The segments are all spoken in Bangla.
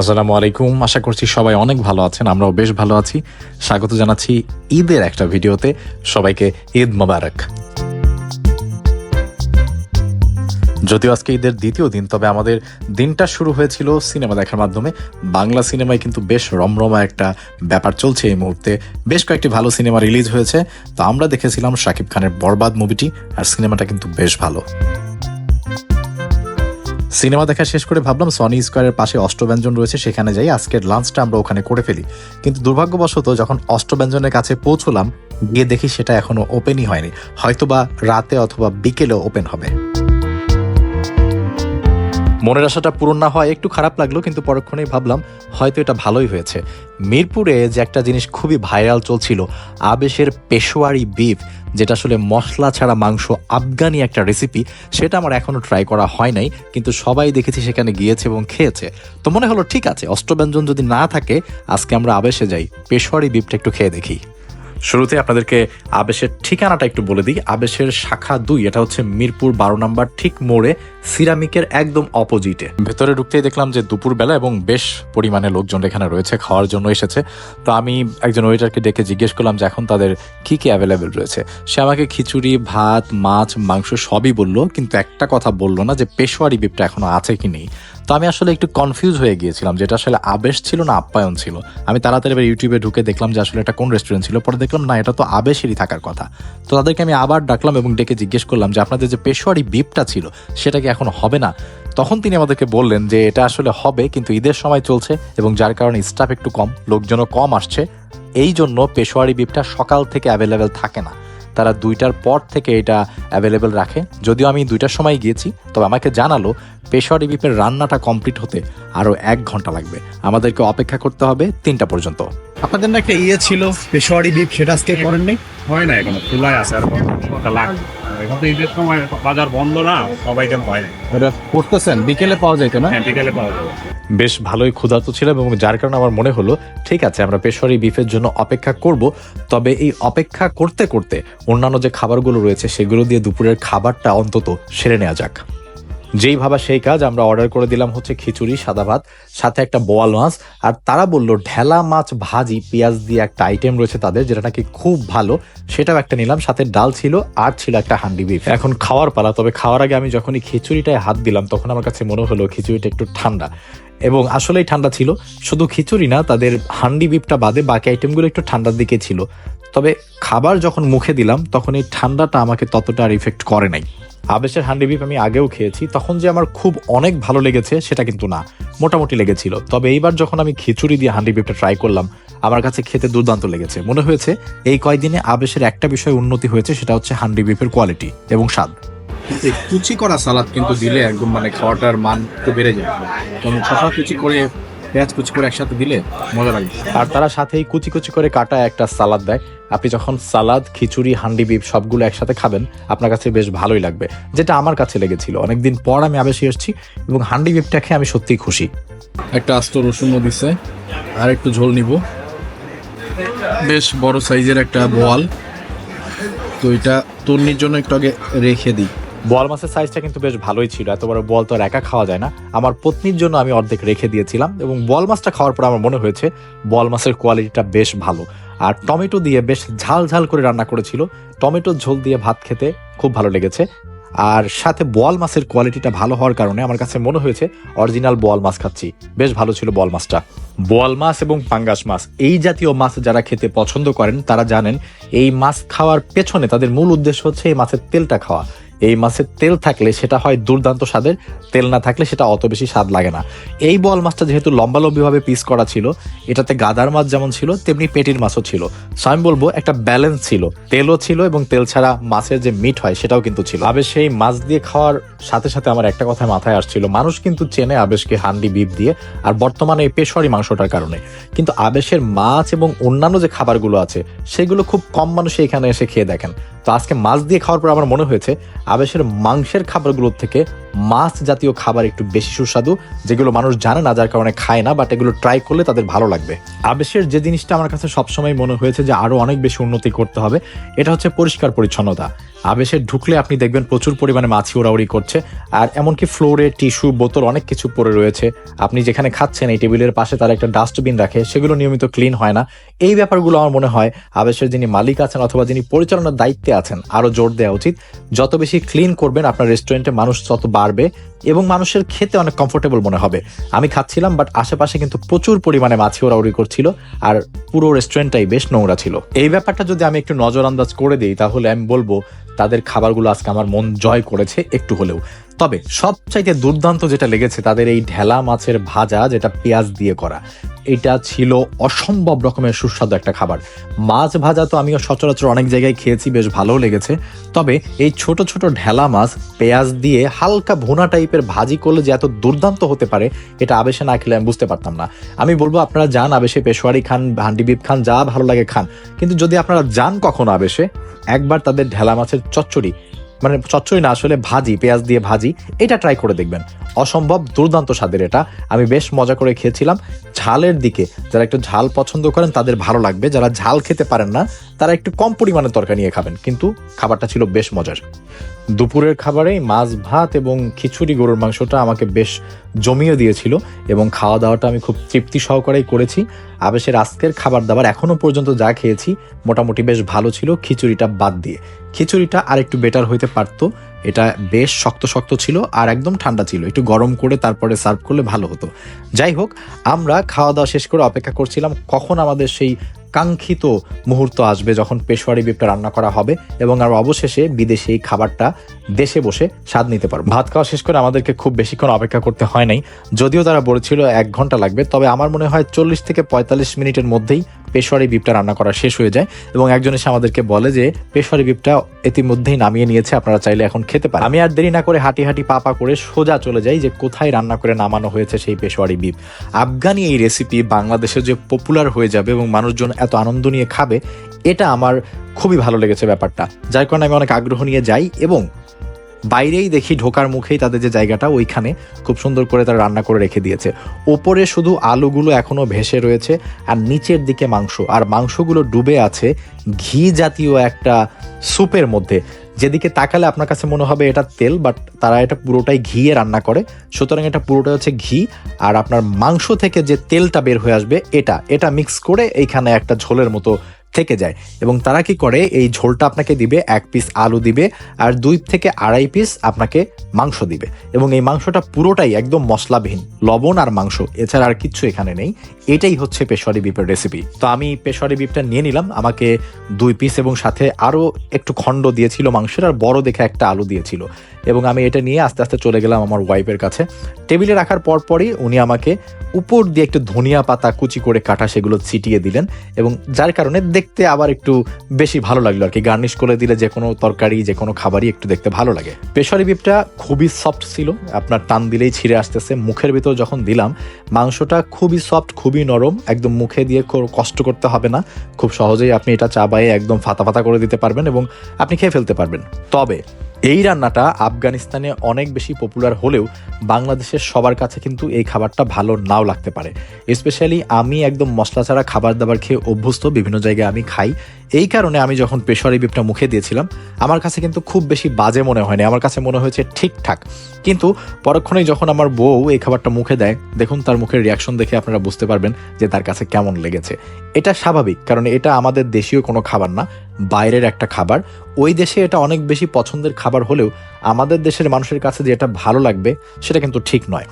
আসসালামু আলাইকুম। আশা করছি সবাই অনেক ভালো আছেন, আমরাও বেশ ভালো আছি। স্বাগত জানাচ্ছি ঈদের একটা ভিডিওতে, সবাইকে ঈদ মোবারক। যদিও আজকে ঈদের দ্বিতীয় দিন, তবে আমাদের দিনটা শুরু হয়েছিল সিনেমা দেখার মাধ্যমে। বাংলা সিনেমায় কিন্তু বেশ রমরমা একটা ব্যাপার চলছে এই মুহূর্তে। বেশ কয়েকটি ভালো সিনেমা রিলিজ হয়েছে। তো আমরা দেখেছিলাম শাকিব খানের বরবাদ মুভিটি, আর সিনেমাটা কিন্তু বেশ ভালো। সিনেমা দেখা শেষ করে ভাবলাম সনি স্কোয়ারের পাশে অষ্টব্যঞ্জন রয়েছে, সেখানে যাই, আজকের লাঞ্চটা আমরা ওখানে করে ফেলি। কিন্তু দুর্ভাগ্যবশত যখন অষ্টব্যঞ্জনের কাছে পৌঁছলাম, গিয়ে দেখি সেটা এখনও ওপেনই হয়নি। হয়তোবা রাতে অথবা বিকেলেও ওপেন হবে। মনের আশাটা পূরণ না হয় একটু খারাপ লাগল, কিন্তু পরক্ষণেই ভাবলাম, হয়তো এটা ভালোই হয়েছে। মিরপুরে যে একটা জিনিস খুবই ভাইরাল চলছিল, আবেশের পেশোয়ারি বিফ যেটা আসলে মশলা ছাড়া মাংস আফগানি একটা রেসিপি সেটা আমার এখনও ট্রাই করা হয় নাই, কিন্তু সবাই দেখেছি সেখানে গিয়েছে এবং খেয়েছে। তো মনে হলো, ঠিক আছে, অষ্টব্যঞ্জন যদি না থাকে, আজকে আমরা আবেশে যাই, পেশোয়ারি বিফটা একটু খেয়ে দেখি। শুরুতে আপনাদেরকে আবেশের ঠিকানাটা একটু বলে দিই। আবেশের শাখা দুই, এটা হচ্ছে মিরপুর বারো নাম্বার, ঠিক মোড়ে, সিরামিকের একদম অপোজিটে। ভেতরে ঢুকতেই দেখলাম যে দুপুরবেলা এবং বেশ পরিমাণে লোকজন এখানে রয়েছে, খাওয়ার জন্য এসেছে। তো আমি একজন ওয়েটারকে ডেকে জিজ্ঞেস করলাম যে, এখন তাদের কি কি অ্যাভেলেবেল রয়েছে? সে আমাকে খিচুড়ি, ভাত, মাছ, মাংস সবই বলল, কিন্তু একটা কথা বলল না যে, পেশোয়ারি বিপটা এখনও আছে কি নেই? তো আমি আসলে একটু কনফিউজ হয়ে গিয়েছিলাম যেটা আসলে আবেশ ছিল না আপ্যায়ন ছিল। আমি তাড়াতাড়ি এবার ইউটিউবে ঢুকে দেখলাম যে আসলে এটা কোন রেস্টুরেন্ট ছিল। পরে দেখলাম, না, এটা তো আবেশেরই থাকার কথা। তো তাদেরকে আমি আবার ডাকলাম এবং ডেকে জিজ্ঞেস করলাম যে, আপনাদের যে পেশোয়ারি বিপটা ছিল, সেটা কি এখন হবে না? তখন তিনি আমাদেরকে বললেন যে, এটা আসলে হবে, কিন্তু ঈদের সময় চলছে এবং যার কারণে স্টাফ একটু কম, লোকজনও কম আসছে। এই জন্য পেশোয়ারি বিপটা সকাল থেকে অ্যাভেলেবেল থাকে না। তারা দুইটার পর থেকে এটা অ্যাভেলেবেল রাখে। যদিও আমি দুইটার সময় গিয়েছি তবে আমাকে জানালো পেশোয়ারি বিপের রান্নাটা কমপ্লিট হতে আরও এক ঘণ্টা লাগবে। আমাদেরকে অপেক্ষা করতে হবে তিনটা পর্যন্ত। আপনাদের না একটা ইয়ে ছিল পেশোয়ারি বিপ সেটা আজকে করেন নাই হয় না এখনও খোলায় আছে আর এখন তো ঈদের সময় বাজার বন্ধ না সবাই কেন পায় এটা করতেছেন? বিকেলে পাওয়া যায় না? হ্যাঁ বিকেলে পাওয়া যাবে। বেশ ভালোই ক্ষুধার্ত ছিল এবং যার কারণে আমার মনে হলো ঠিক আছে আমরা পেশোয়ারি বিফের জন্য অপেক্ষা করব তবে এই অপেক্ষা করতে করতে অন্যান্য যে খাবারগুলো রয়েছে সেগুলো দিয়ে দুপুরের খাবারটা অন্তত সেরে নেওয়া যাক। যেই ভাবা সেই কাজ, আমরা অর্ডার করে দিলাম হচ্ছে খিচুড়ি, সাদা ভাত, সাথে একটা বোয়াল মাছ। আর তারা বলল, ঢেলা মাছ ভাজি, পেঁয়াজ দিয়ে একটা আইটেম রয়েছে তাদের, যেটা নাকি খুব ভালো। সেটাও একটা নিলাম, সাথে ডাল ছিল, আর ছিল একটা হান্ডি বিফ। এখন খাওয়ার পালা, তবে খাওয়ার আগে আমি যখনই খিচুড়িটায় হাত দিলাম, তখন আমার কাছে মনে হলো খিচুড়িটা একটু ঠান্ডা। এবং আসলেই ঠান্ডা ছিল, শুধু খিচুড়ি না, তাদের হান্ডি বিপটা বাদে বাকি আইটেমগুলো একটু ঠান্ডার দিকে ছিল। তবে খাবার যখন মুখে দিলাম, তখন এই ঠান্ডাটা আমাকে ততটা আর ইফেক্ট করে নাই। আবেশের হান্ডি বিপ আমি আগেও খেয়েছি। তখন যে আমার খুব অনেক ভালো লেগেছে সেটা কিন্তু না। মোটামুটি লেগেছিল। তবে এইবার যখন আমি খিচুড়ি দিয়ে হান্ডি বিপটা ট্রাই করলাম, আমার কাছে খেতে দুর্দান্ত লেগেছে। মনে হয়েছে এই কয়দিনে আবেশের একটা বিষয় উন্নতি হয়েছে, সেটা হচ্ছে হান্ডি বিপের কোয়ালিটি এবং স্বাদ। কুচি করা সালাদ কিন্তু দিলে একদম মানে খাওয়াটার মান একটু বেড়ে যায়। কুচি করে পেঁয়াজ কুচি করে একসাথে দিলে মজা লাগে। আর তারা সাথেই কুচি কুচি করে কাটা একটা সালাদ দেয়। আপনি যখন সালাদ খিচুড়ি হান্ডি বিপ সবগুলো একসাথে খাবেন আপনার কাছে বেশ ভালোই লাগবে। যেটা আমার কাছে লেগেছিল। অনেকদিন পর আমি আবেশে এসেছি এবং হান্ডি বিপটা খেয়ে আমি সত্যিই খুশি। একটা আস্ত রসুনও দিছে। আর একটু ঝোল নিব। বেশ বড় সাইজের একটা বোয়াল। তো এটা তন্নির জন্য একটু আগে রেখে দিই। বোয়াল মাছের সাইজটা কিন্তু বেশ ভালোই ছিল। এত বড় বোয়াল তো আর একা খাওয়া যায় না। আমার পত্নীর জন্য আমি অর্ধেক রেখে দিয়েছিলাম এবং বোয়াল মাছটা খাওয়ার পর আমার মনে হয়েছে বোয়াল মাছের কোয়ালিটিটা বেশ ভালো। আর টমেটো দিয়ে বেশ ঝাল ঝাল করে রান্না করেছিল। টমেটোর ঝোল দিয়ে ভাত খেতে খুব ভালো লেগেছে। আর সাথে বোয়াল মাছের কোয়ালিটিটা ভালো হওয়ার কারণে আমার কাছে মনে হয়েছে অরিজিনাল বোয়াল মাছ খাচ্ছি। বেশ ভালো ছিল বোয়াল মাছটা। বোয়াল মাছ এবং পাঙ্গাস মাছ, এই জাতীয় মাছ যারা খেতে পছন্দ করেন, তারা জানেন এই মাছ খাওয়ার পেছনে তাদের মূল উদ্দেশ্য হচ্ছে এই মাছের তেলটা খাওয়া। এই মাছের তেল থাকলে সেটা হয় দুর্দান্ত স্বাদের, তেল না থাকলে সেটা অত বেশি স্বাদ লাগে না। এই বোয়াল মাছটা যেহেতু লম্বালম্বিভাবে পিস করা ছিল, এটাতে গাদার মাছ যেমন ছিল, তেমনি পেটির মাছও ছিল। সো আমি বলব একটা ব্যালেন্স ছিল। তেলও ছিল এবং তেল ছাড়া মাছের যে মিট হয় সেটাও কিন্তু ছিল। আবেশ সেই মাছ দিয়ে খাওয়ার সাথে সাথে আমার একটা কথা মাথায় আসছিল, মানুষ কিন্তু চেনে আবেশকে হান্ডি বিপ দিয়ে আর বর্তমানে এই পেশোয়ারি মাংসটার কারণে। কিন্তু আবেশের মাছ এবং অন্যান্য যে খাবারগুলো আছে, সেগুলো খুব কম মানুষ এখানে এসে খেয়ে দেখেন। তো আজকে মাছ দিয়ে খাওয়ার পর আমার মনে হয়েছে আবেশের মাংসের খাবারগুলোর থেকে মাছ জাতীয় খাবার একটু বেশি সুস্বাদু, যেগুলো মানুষ জানে না, যার কারণে খায় না বাট এগুলো ট্রাই করলে তাদের ভালো লাগবে। আবেশের যে জিনিসটা আমার কাছে সবসময় মনে হয়েছে যে আরও অনেক বেশি উন্নতি করতে হবে, এটা হচ্ছে পরিষ্কার পরিচ্ছন্নতা। আবেশে ঢুকলে আপনি দেখবেন প্রচুর পরিমাণে মাছি ওড়াউড়ি করছে, আর এমনকি ফ্লোরে, টিস্যু, বোতল অনেক কিছু পড়ে রয়েছে। আপনি যেখানে খাচ্ছেন, এই টেবিলের পাশে তারা একটা ডাস্টবিন রাখে, সেগুলো নিয়মিত ক্লিন হয় না। এই ব্যাপারগুলো আমার মনে হয় আবেশের যিনি মালিক আছেন অথবা যিনি পরিচালনার দায়িত্বে আছেন, আরও জোর দেওয়া উচিত। যত বেশি ক্লিন করবেন আপনার রেস্টুরেন্টে মানুষ তত বাড়বে এবং মানুষের খেতে অনেক কমফোর্টেবল মনে হবে। আমি খাচ্ছিলাম বাট আশেপাশে কিন্তু প্রচুর পরিমাণে মাছি ওড়াউড়ি করছিল আর পুরো রেস্টুরেন্টটাই বেশ নোংরা ছিল। এই ব্যাপারটা যদি আমি একটু নজর আন্দাজ করে দিই, তাহলে আমি বলব তাদের খাবারগুলো আজকে আমার মন জয় করেছে একটু হলেও। তবে সবচাইতে দুর্দান্ত যেটা লেগেছে তাদের এই ঢেলা মাছের ভাজা, যেটা পেঁয়াজ দিয়ে করা, এটা ছিল অসম্ভব রকমের সুস্বাদু একটা খাবার। মাছ ভাজা তো আমিও সচরাচর অনেক জায়গায় খেয়েছি, বেশ ভালোও লেগেছে। তবে এই ছোট ছোট ঢেলা মাছ পেঁয়াজ দিয়ে হালকা ভুনা টাইপের ভাজি করলে যে এত দুর্দান্ত হতে পারে, এটা আবেশে না খেলে আমি বুঝতে পারতাম না। আমি বলব আপনারা যান আবেশে, পেশোয়ারি খান, হান্ডি বিপ খান, যা ভালো লাগে খান। কিন্তু যদি আপনারা যান কখনো আবেশে একবার তাদের ঢেলা মাছের চচ্চড়ি মানে চচ্চড়ি না আসলে ভাজি, পেঁয়াজ দিয়ে ভাজি, এটা ট্রাই করে দেখবেন। অসম্ভব দুর্দান্ত স্বাদের এটা। আমি বেশ মজা করে খেয়েছিলাম। ঝালের দিকে যারা একটু ঝাল পছন্দ করেন, তাদের ভালো লাগবে। যারা ঝাল খেতে পারেন না, তারা একটু কম পরিমাণে তরকারি নিয়ে খাবেন। কিন্তু খাবারটা ছিল বেশ মজার। দুপুরের খাবারে মাছ, ভাত এবং খিচুড়ি গরুর মাংসটা আমাকে বেশ জমিয়ে দিয়েছিল এবং খাওয়া দাওয়াটা আমি খুব তৃপ্তি সহকারেই করেছি। আবেশের আজকের খাবার দাবার এখনও পর্যন্ত যা খেয়েছি, মোটামুটি বেশ ভালো ছিল। খিচুড়িটা বাদ দিয়ে। খিচুড়িটা আর একটু বেটার হইতে পারতো। এটা বেশ শক্ত শক্ত ছিল আর একদম ঠান্ডা ছিল। একটু গরম করে তারপরে সার্ভ করলে ভালো হতো। যাই হোক, আমরা খাওয়া দাওয়া শেষ করে অপেক্ষা করছিলাম কখন আমাদের সেই কাঙ্ক্ষিত মুহূর্ত আসবে যখন পেশোয়ারি বিপটা রান্না করা হবে এবং আর অবশেষে বিদেশে এই খাবারটা দেশে বসে স্বাদ নিতে পারব। ভাত খাওয়া শেষ করে আমাদেরকে খুব বেশিক্ষণ অপেক্ষা করতে হয় নাই। যদিও তারা বলেছিল এক ঘণ্টা লাগবে, তবে আমার মনে হয় চল্লিশ থেকে পঁয়তাল্লিশ মিনিটের মধ্যেই পেশোয়ারি বিপটা রান্না করা শেষ হয়ে যায় এবং একজন এসে আমাদেরকে বলে যে, পেশোয়ারি বিপটা ইতিমধ্যেই নামিয়ে নিয়েছে, আপনারা চাইলে এখন খেতে পারেন। আমি আর দেরি না করে হাঁটি হাঁটি পা পা করে সোজা চলে যাই যে, কোথায় রান্না করে নামানো হয়েছে সেই পেশোয়ারি বিপ। আফগানি এই রেসিপি বাংলাদেশে যে পপুলার হয়ে যাবে এবং মানুষজন এত আনন্দ নিয়ে খাবে, এটা আমার খুবই ভালো লেগেছে ব্যাপারটা। যার কারণে আমি অনেক আগ্রহ নিয়ে যাই এবং বাইরেই দেখি ঢোকার মুখেই তাদের যে জায়গাটা, ওইখানে খুব সুন্দর করে তারা রান্না করে রেখে দিয়েছে। ওপরে শুধু আলুগুলো এখনও ভেসে রয়েছে আর নিচের দিকে মাংস। আর মাংসগুলো ডুবে আছে ঘি জাতীয় একটা স্যুপের মধ্যে। যেদিকে তাকালে আপনার কাছে মনে হবে এটা তেল, বাট তারা এটা পুরোটাই ঘিয়ে রান্না করে। সুতরাং এটা পুরোটাই হচ্ছে ঘি। আর আপনার মাংস থেকে যে তেলটা বের হয়ে আসবে, এটা এটা মিক্স করে এইখানে একটা ঝোলের মতো থেকে যায়। এবং তারা কি করে? এই ঝোলটা আপনাকে দিবে, এক পিস আলু দিবে, আর দুই থেকে আড়াই পিস আপনাকে মাংস দিবে। এবং এই মাংসটা পুরোটাই একদম মশলাবিহীন, লবণ আর মাংস। এছাড়া আর কিচ্ছু এখানে নেই। এটাই হচ্ছে পেশোয়ারি বিপের রেসিপি তো আমি পেশোয়ারি বিপটা নিয়ে নিলাম। আমাকে দুই পিস এবং সাথে আরও একটু খণ্ড দিয়েছিল মাংসের, আর বড় দেখে একটা আলু দিয়েছিল। এবং আমি এটা নিয়ে আস্তে আস্তে চলে গেলাম আমার ওয়াইফের কাছে। টেবিলে রাখার পর পরই উনি আমাকে উপর দিয়ে একটু ধনিয়া পাতা কুচি করে কাটা সেগুলো ছিটিয়ে দিলেন। এবং যার কারণে দেখতে আবার একটু বেশি ভালো লাগল আর কি। গার্নিশ করে দিলে যে কোনো তরকারি, যে কোনো খাবারই একটু দেখতে ভালো লাগে। পেশারি বিপটা খুবই সফট ছিল। আপনার টান দিলেই ছিঁড়ে আসতেছে। মুখের ভিতর যখন দিলাম, মাংসটা খুবই সফট, খুবই নরম। একদম মুখে দিয়ে কষ্ট করতে হবে না। খুব সহজেই আপনি এটা চাবায়ে একদম ফাতা ফাতা করে দিতে পারবেন এবং আপনি খেয়ে ফেলতে পারবেন। তবে এই রান্নাটা আফগানিস্তানে অনেক বেশি পপুলার হলেও বাংলাদেশের সবার কাছে কিন্তু এই খাবারটা ভালো নাও লাগতে পারে। স্পেশালি আমি একদম মশলা ছাড়া খাবার দাবার খেয়ে অভ্যস্ত, বিভিন্ন জায়গায় আমি খাই। এই কারণে আমি যখন পেশোয়ারি বিপটা মুখে দিয়েছিলাম, আমার কাছে কিন্তু খুব বেশি বাজে মনে হয়নি। আমার কাছে মনে হয়েছে ঠিকঠাক। কিন্তু পরক্ষণেই যখন আমার বউ এই খাবারটা মুখে দেয়, দেখুন তার মুখের রিয়াকশন দেখে আপনারা বুঝতে পারবেন যে তার কাছে কেমন লেগেছে। এটা স্বাভাবিক, কারণ এটা আমাদের দেশীয় কোনো খাবার না। বাইরের একটা খাবার। ওই দেশে এটা অনেক বেশি পছন্দের খাবার হলেও আমাদের দেশের মানুষের কাছে যে এটা ভালো লাগবে, সেটা কিন্তু ঠিক নয়।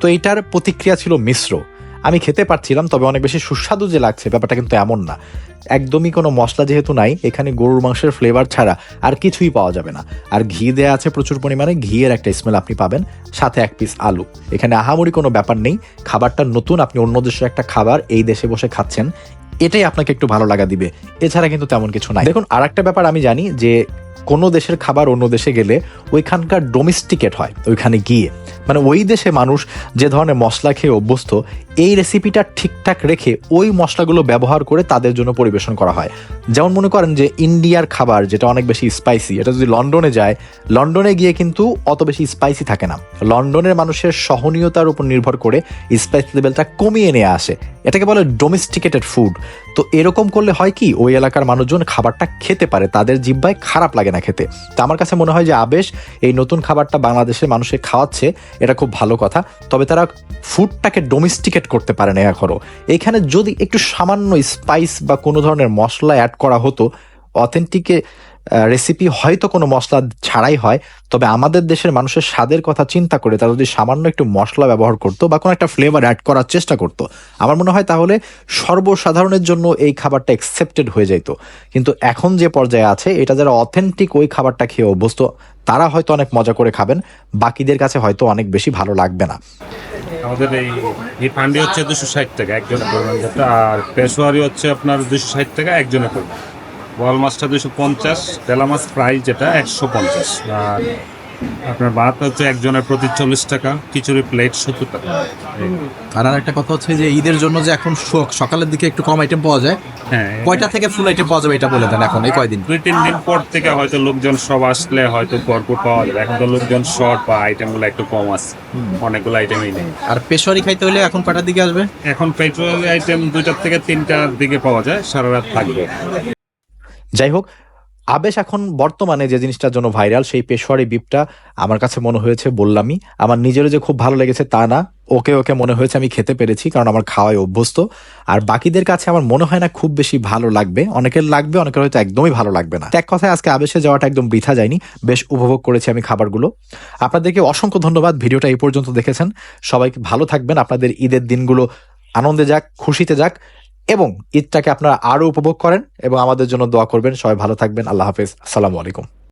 তো এটার প্রতিক্রিয়া ছিল মিশ্র। আমি খেতে পারছিলাম, তবে অনেক বেশি সুস্বাদু যে লাগছে ব্যাপারটা কিন্তু এমন না। একদমই কোনো মশলা যেহেতু নাই, এখানে গরুর মাংসের ফ্লেভার ছাড়া আর কিছুই পাওয়া যাবে না। আর ঘি দেওয়া আছে প্রচুর পরিমাণে, ঘিয়ের একটা স্মেল আপনি পাবেন, সাথে এক পিস আলু। এখানে আহামরি কোনো ব্যাপার নেই, খাবারটা নতুন, আপনি অন্য দেশের একটা খাবার এই দেশে বসে খাচ্ছেন এটাই আপনাকে একটু ভালো লাগা দিবে। এছাড়া কিন্তু তেমন কিছু নাই। দেখুন আর একটা ব্যাপার আমি জানি যে কোনো দেশের খাবার অন্য দেশে গেলে ওইখানকার ডোমেস্টিকেট হয়, ওইখানে গিয়ে। মানে ওই দেশে মানুষ যে ধরনের মশলা খেয়ে অভ্যস্ত এই রেসিপিটা ঠিকঠাক রেখে ওই মশলাগুলো ব্যবহার করে তাদের জন্য পরিবেশন করা হয়। যেমন মনে করেন যে ইন্ডিয়ার খাবার যেটা অনেক বেশি স্পাইসি এটা যদি লন্ডনে যায়, লন্ডনে গিয়ে কিন্তু অত বেশি স্পাইসি থাকে না। লন্ডনের মানুষের সহনীয়তার উপর নির্ভর করে স্পাইস লেভেলটা কমিয়ে নিয়ে আসে। এটাকে বলে ডোমেস্টিকেটেড ফুড তো এরকম করলে হয় কি, ওই এলাকার মানুষজন খাবারটা খেতে পারে, তাদের জিব্বায় খারাপ লাগে না খেতে। তো আমার কাছে মনে হয় যে আবেশ এই নতুন খাবারটা বাংলাদেশের মানুষের খাওয়াচ্ছে, এটা খুব ভালো কথা। তবে তারা ফুডটাকে ডোমেস্টিকেট করতে পারে না এখনও। এখানে যদি একটু সামান্য স্পাইস বা কোনো ধরনের মশলা অ্যাড করা হতো অথেন্টিকে রেসিপি হয়তো কোনো মশলা ছাড়াই হয়, তবে আমাদের দেশের মানুষের স্বাদের কথা চিন্তা করে তারা যদি সামান্য একটু মশলা ব্যবহার করতো বা কোনো একটা ফ্লেভার অ্যাড করার চেষ্টা করতো, আমার মনে হয় তাহলে সর্বসাধারণের জন্য এই খাবারটা অ্যাকসেপ্টেড হয়ে যেত কিন্তু এখন যে পর্যায়ে আছে, এটা যারা অথেন্টিক ওই খাবারটা খেয়ে অভ্যস্ত, তারা হয়তো অনেক মজা করে খাবেন, বাকিদের কাছে হয়তো অনেক বেশি ভালো লাগবে না। আমাদের এই রিফান্ডি হচ্ছে দুশো ষাট টাকা একজনের যেটা আর পেশোয়ারি হচ্ছে আপনার দুশো ষাট টাকা, একজনে করবেন বল মাছটা দুশো পঞ্চাশ তেলা মাছ ফ্রাই যেটা একশো পঞ্চাশ। আর আপনার ভাত হচ্ছে একজনের প্রতি চল্লিশ টাকা খিচুড়ি প্লেট সত্তর টাকা। আর আর একটা কথা হচ্ছে যে ঈদের জন্য যে এখন শোক সকালের দিকে একটু কম আইটেম পাওয়া যায় হ্যাঁ কয়টা থেকে ফুল আইটেম পাওয়া যাবে এটা বলে দেন এখন এই কয়দিন? দুই তিন দিন পর থেকে হয়তো লোকজন সব আসলে হয়তো ভরপুর পাওয়া যাবে। এখন তো লোকজন শর্ট বা আইটেমগুলো একটু কম আছে। অনেকগুলো আইটেমই নেই। আর পেশোয়ারি খাইতে হলে এখন কয়টার দিকে আসবে? এখন পেট্রোল আইটেম দুইটার থেকে তিনটার দিকে পাওয়া যায় সারা রাত থাকবে। যাই হোক আবেশ এখন বর্তমানে যে জিনিসটার জন্য ভাইরাল, সেই পেশোয়ারি বিপটা আমার কাছে মনে হয়েছে বললামই। আমার নিজেরও যে খুব ভালো লেগেছে তা না। ওকে ওকে মনে হয়েছে আমি খেতে পেরেছি, কারণ আমার খাওয়ায় অভ্যস্ত। আর বাকিদের কাছে আমার মনে হয় না খুব বেশি ভালো লাগবে। অনেকের লাগবে, অনেকের হয়তো একদমই ভালো লাগবে না। এক কথায় আজকে আবেশে যাওয়াটা একদম বৃথা যায়নি। বেশ উপভোগ করেছি আমি খাবারগুলো। আপনাদেরকে অসংখ্য ধন্যবাদ, ভিডিওটা এই পর্যন্ত দেখেছেন। সবাইকে ভালো থাকবেন। আপনাদের ঈদের দিনগুলো আনন্দে যাক, খুশিতে যাক। এবং ঈদটাকে আপনারা আরও উপভোগ করেন এবং আমাদের জন্য দোয়া করবেন। সবাই ভালো থাকবেন। আল্লাহ হাফেজ। আসসালামু আলাইকুম।